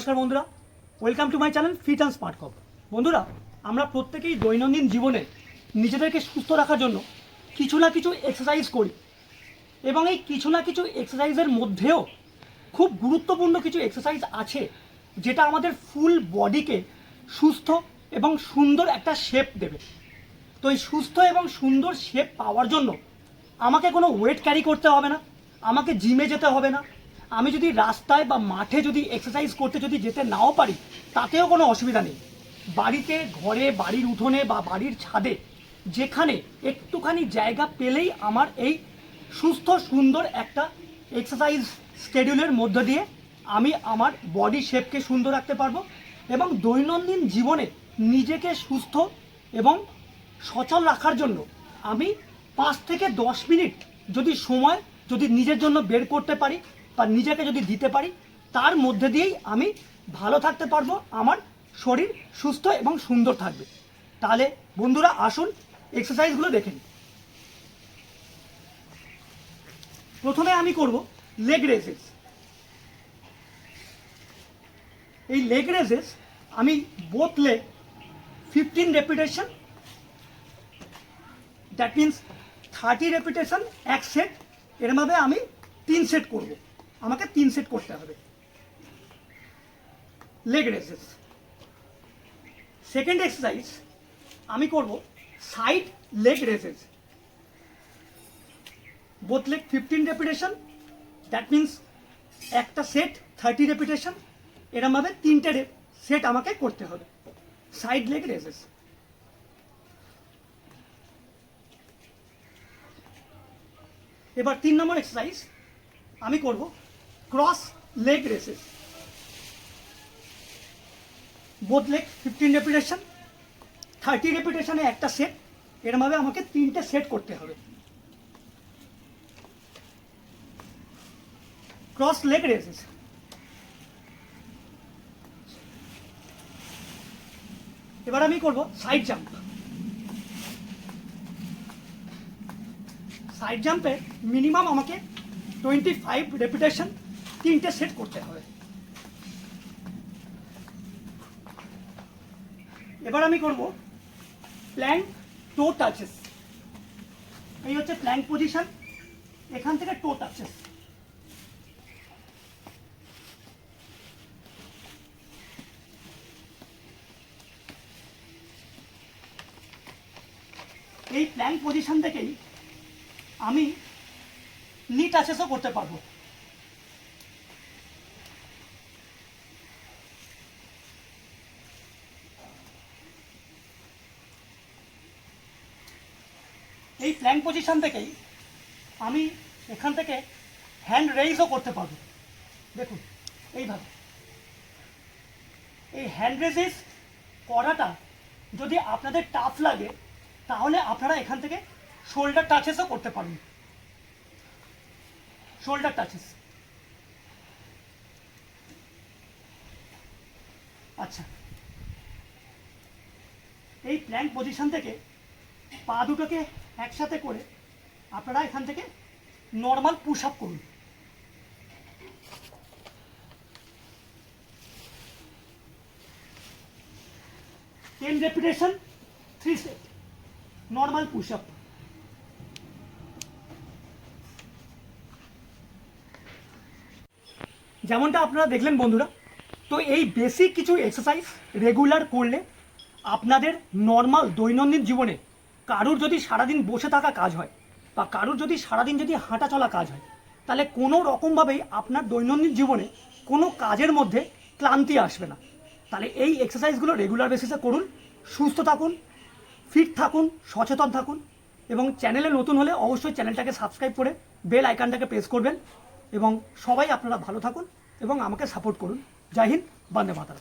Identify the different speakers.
Speaker 1: নমস্কার বন্ধুরা। Welcome to my channel fit and smart cop বন্ধুরা, আমরা প্রত্যেকেই দৈনন্দিন জীবনে নিজেদেরকে সুস্থ রাখার জন্য কিছু না কিছু এক্সারসাইজ করি এবং এই কিছু না কিছু এক্সারসাইজের মধ্যেও খুব গুরুত্বপূর্ণ কিছু এক্সারসাইজ আছে যেটা আমাদের ফুল বডিকে সুস্থ এবং সুন্দর একটা শেপ দেবে। তো এই সুস্থ এবং সুন্দর শেপ পাওয়ার জন্য আমাকে কোনো ওয়েট ক্যারি করতে হবে না, আমাকে জিমে যেতে হবে না আমি যদি রাস্তায় বা মাঠে যদি এক্সারসাইজ করতে যদি যেতে নাও পারি, তাতেও কোনো অসুবিধা নেই। বাড়িতে, ঘরে, বাড়ির উঠোনে বা বাড়ির ছাদে, যেখানে একটুখানি জায়গা পেলেই আমার এই সুস্থ, সুন্দর একটা এক্সারসাইজ স্কেডিউলের মধ্য দিয়ে আমি আমার বডি শেপকে সুন্দর রাখতে পারব এবং দৈনন্দিন জীবনে নিজেকে সুস্থ এবং সচল রাখার জন্য আমি পাঁচ থেকে দশ মিনিট যদি সময় যদি নিজের জন্য বের করতে পারি বা নিজেকে যদি দিতে পারি, তার মধ্যে দিয়েই আমি ভালো থাকতে পারব, আমার শরীর সুস্থ এবং সুন্দর থাকবে। তাহলে বন্ধুরা আসুন এক্সারসাইজগুলো দেখে প্রথমে আমি করব লেগ রেসেস এই লেগ রেসেস আমি both leg fifteen repetition that means thirty repetition এক সেট এরমভাবে আমি তিন সেট করব। আমাকে তিন সেট করতে হবে। Leg races. সেকেন্ড এক্সারসাইজ আমি করব side leg raises. Both leg fifteen repetition, that means একটা সেট থার্টি রেপিটেশন এরমভাবে তিনটে সেট আমাকে করতে হবে, সাইড লেগ রেসেস। এবার তিন নম্বর এক্সারসাইজ আমি করব cross leg raises both leg fifteen repetition thirty রেপিটেশনে একটা সেট এরমভাবে আমাকে তিনটে সেট করতে হবে। ক্রস লেগ রেসেস এবার আমি করব সাইড জাম্প সাইড জাম্পে মিনিমাম আমাকে টোয়েন্টি ফাইভ রেপিটেশন তিনটে সেট করতে হবে। এবার আমি করব প্ল্যাঙ্ক টো টাচেস এই হচ্ছে প্ল্যাঙ্ক পজিশন এখান থেকে টো টাচেস এই প্ল্যাঙ্ক পজিশন থেকেই আমি নি টাচেসও করতে পারব। এই প্ল্যাঙ্ক পজিশন থেকেই আমি এখান থেকে হ্যান্ড রেইজও করতে পারব। দেখুন, এইভাবে। এই হ্যান্ড রেজিস করাটা যদি আপনাদের টাফ লাগে, তাহলে আপনারা এখান থেকে শোল্ডার টাচেসও করতে পারেন শোল্ডার টাচেস আচ্ছা। এই প্ল্যাঙ্ক পজিশন থেকে পা দুটোকে একসাথে করে আপনারা এখান থেকে নর্মাল পুশ আপ করুন। Ten repetition three set normal push up যেমনটা আপনারা দেখলেন বন্ধুরা, তো এই বেসিক কিছু এক্সারসাইজ রেগুলার করলে আপনাদের নর্মাল দৈনন্দিন জীবনে কারুর যদি সারাদিন বসে থাকা কাজ হয় বা কারুর যদি সারাদিন যদি হাঁটা চলা কাজ হয়, তাহলে কোনো রকমভাবেই আপনার দৈনন্দিন জীবনে কোনো কাজের মধ্যে ক্লান্তি আসবে না। তাহলে এই এক্সারসাইজগুলো রেগুলার বেসিসে করুন, সুস্থ থাকুন ফিট থাকুন, সচেতন থাকুন এবং চ্যানেলে নতুন হলে অবশ্যই চ্যানেলটাকে সাবস্ক্রাইব করে বেল আইকনটাকে প্রেস করবেন এবং সবাই আপনারা ভালো থাকুন এবং আমাকে সাপোর্ট করুন। জয় হিন্দ, বন্দে মাতারা